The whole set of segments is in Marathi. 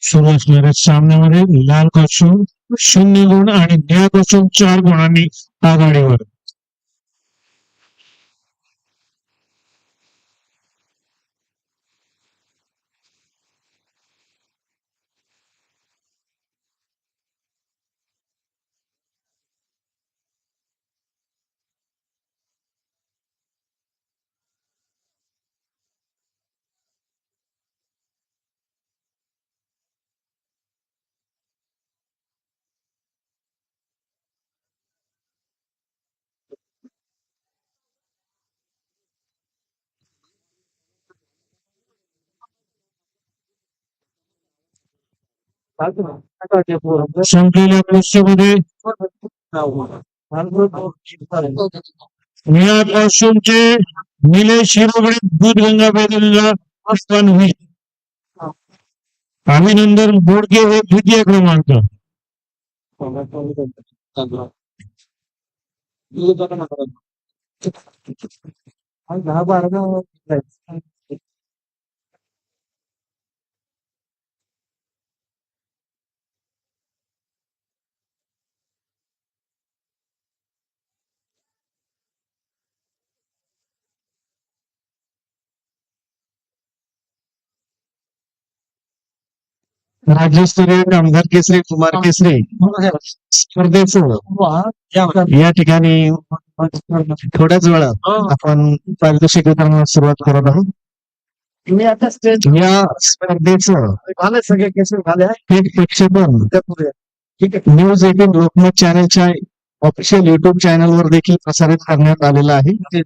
सुरू असणाऱ्या सामन्यामध्ये लाल कसून शून्य गुण आणि निळा कसून चार गुणांनी आघाडीवर. संपलेल्या कुस्तीमध्ये निळा कॉस्ट्युमचे निलेश हिरोगडे दूधगंगा बेदलला स्थान होईल अभिनंदन बोडके हे द्वितीय क्रमांक दहा राज्यस्तरीय कामगार केसरी कुमार केसरी स्पर्धेचं या ठिकाणी. थोड्याच वेळात आपण पारितोषिक वितरणाला सुरुवात करत आहोत. तुम्ही आता स्टेज या स्पर्धेचं सगळे केसेस झाले थेट प्रक्षेपण. ठीक आहे. न्यूज एटीन लोकमत चॅनलच्या ऑफिशियल युट्यूब चॅनलवर देखील प्रसारित करण्यात आलेलं आहे.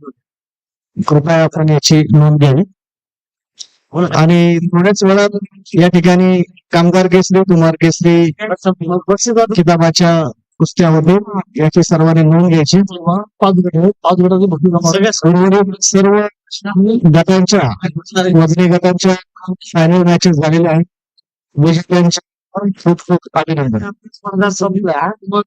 कृपया आपण याची नोंद घ्यावी. आणि थोड्याच वेळात या ठिकाणी कामगार केसरी कुमार केसरी किताबाच्या कुस्त्या होतील याची सर्वांनी नोंद घ्यायची. सर्व गटांच्या वजनी गटांच्या फायनल मॅचेस झालेल्या आहेत. विजेत्यांच्या खूप खूप अभिनंदन. स्पर्धा संपल्या. मग